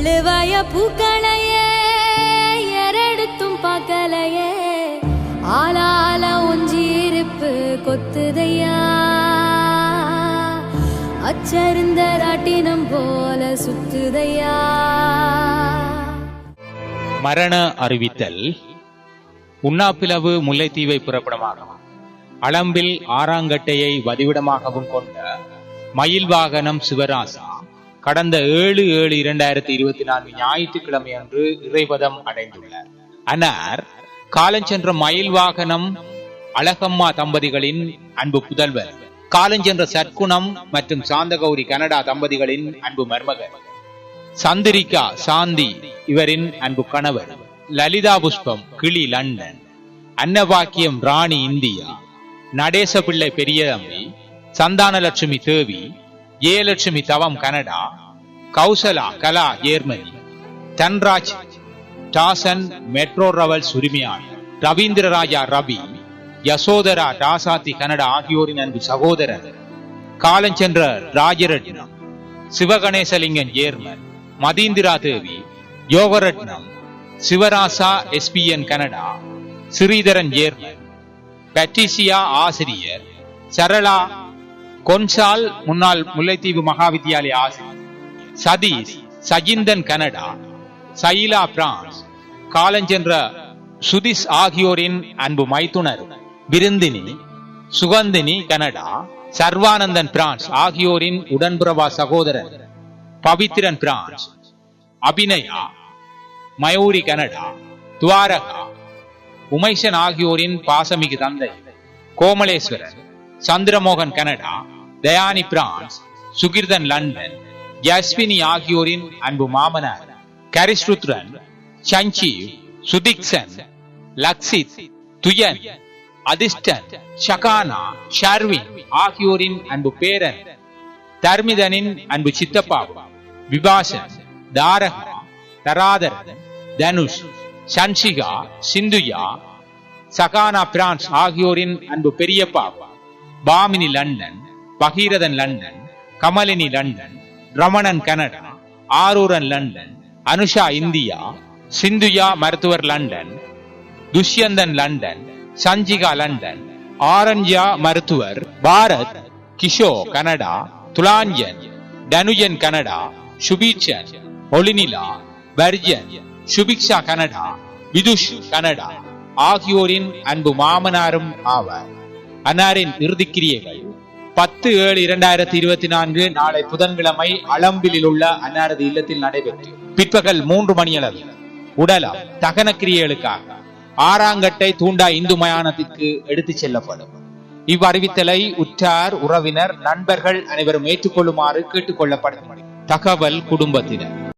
அள்ளுவாய பூக்களையே எரடுத்தும் பார்க்கலையே ஆளால ஒஞ்சிருப்பு கொத்துதையா. அச்சருந்த ராட்டினம் போல சுத்துதையா. மரண அறிவித்தல். உண்ணாப்பிளவு முல்லைத்தீவை புறப்படமாகவும் அளம்பில் ஆறாங்கட்டையை வதிவிடமாகவும் கொண்ட மயில் வாகனம் சிவராசா. கடந்த ஏழு ஏழு இரண்டாயிரத்தி இருபத்தி நான்கு ஞாயிற்றுக்கிழமை அன்று இறைவதம் அடைந்துள்ளார். அன்னார் காலஞ்சென்ற மயில் வாகனம் அழகம்மா தம்பதிகளின் அன்பு புதல்வர். காலஞ்சென்ற சற்குணம் மற்றும் சாந்தகௌரி கனடா தம்பதிகளின் அன்பு மருமகன் சந்திரிகா சாந்தி இவரின் அன்பு கணவர். லலிதா புஷ்பம் கிளி லண்டன். அன்னபாக்கியம் ராணி இந்தியா. நடேச பிள்ளை Periyathambi. Santhanalakshmi Devi. Elakshmi Thavam Canada. Kausala Kala Germany Dhanraj Dasan metro travels உரிமையாளர் ரவீந்திரராஜா ரவி. யசோதரா டாசாத்தி கனடா ஆகியோரின் அன்பு சகோதரர். காலஞ்சென்ற Rajaratnam. Sivaganesalingan German Matheendra Devi. Yogaratnam. Sivarasa SPN Canada. Sridharan German Patricia ஆசிரியர். சரளா கொன்சால் முன்னாள் முல்லைத்தீவு மகாவித்யாலய ஆசிரியர் சதீஷ் சஜிந்தன் கனடா. சைலா பிரான்ஸ். காலஞ்சென்ற சுதிஷ் ஆகியோரின் அன்பு மைத்துனர் விருந்தினி சுகந்தினி கனடா. சர்வானந்தன் பிரான்ஸ். ஆகியோரின் உடன்பிறவா சகோதரர் பவித்ரன் பிரான்ஸ். அபிநயா மயூரி கனடா. துவாரகா. உமைசன் ஆகியோரின் பாசமிகு தந்தை Komaleswaran Chandramohan Canada Thayani France Sukirthan London Yashwini ஆகியோரின் அன்பு மாமனார் கரிஸ்ருத்ரன் சஞ்சீவ் சுதிக்சன் லக்ஷித் துயன் அதிர்ஷ்டன் ஷகானா ஷர்வின் ஆகியோரின் அன்பு பேரன் தர்மிதனின் அன்பு சித்தப்பா விபாசன் தாரகா தராதரன் தனுஷ் சன்சிகா சிந்துயா சகானா பிரான்ஸ் ஆகியோரின் அன்பு பெரியப்பா Bamini London Bageerathan London Kamalini London Ramanan Canada Aruran London Anusha India Sinthuya மருத்துவர் London Thushyanthan London Sanjika London Aranya மருத்துவர் Bharath Kisho Canada Thulanjan Danujan Canada Subeechan Olinila Barjan Subiksha Canada Vithush Canada ஆகியோரின் அன்பு மாமனாரும் ஆவார். அன்னாரின் இறுதிக்கிரியைகள் பத்து ஏழு இரண்டாயிரத்தி இருபத்தி நான்கு நாளை புதன்கிழமை அளம்பிலில் உள்ள அன்னாரது இல்லத்தில் நடைபெற்று பிற்பகல் மூன்று மணியளவில் உடலம் தகன கிரியைகளுக்காக. ஆறாங்கட்டை தூண்டா இந்து மயானத்திற்கு எடுத்துச் செல்லப்படும். இவ்வறிவித்தலை உற்றார் உறவினர் நண்பர்கள் அனைவரும் ஏற்றுக்கொள்ளுமாறு கேட்டுக்கொள்ளப்படும் தகவல் குடும்பத்தினர்.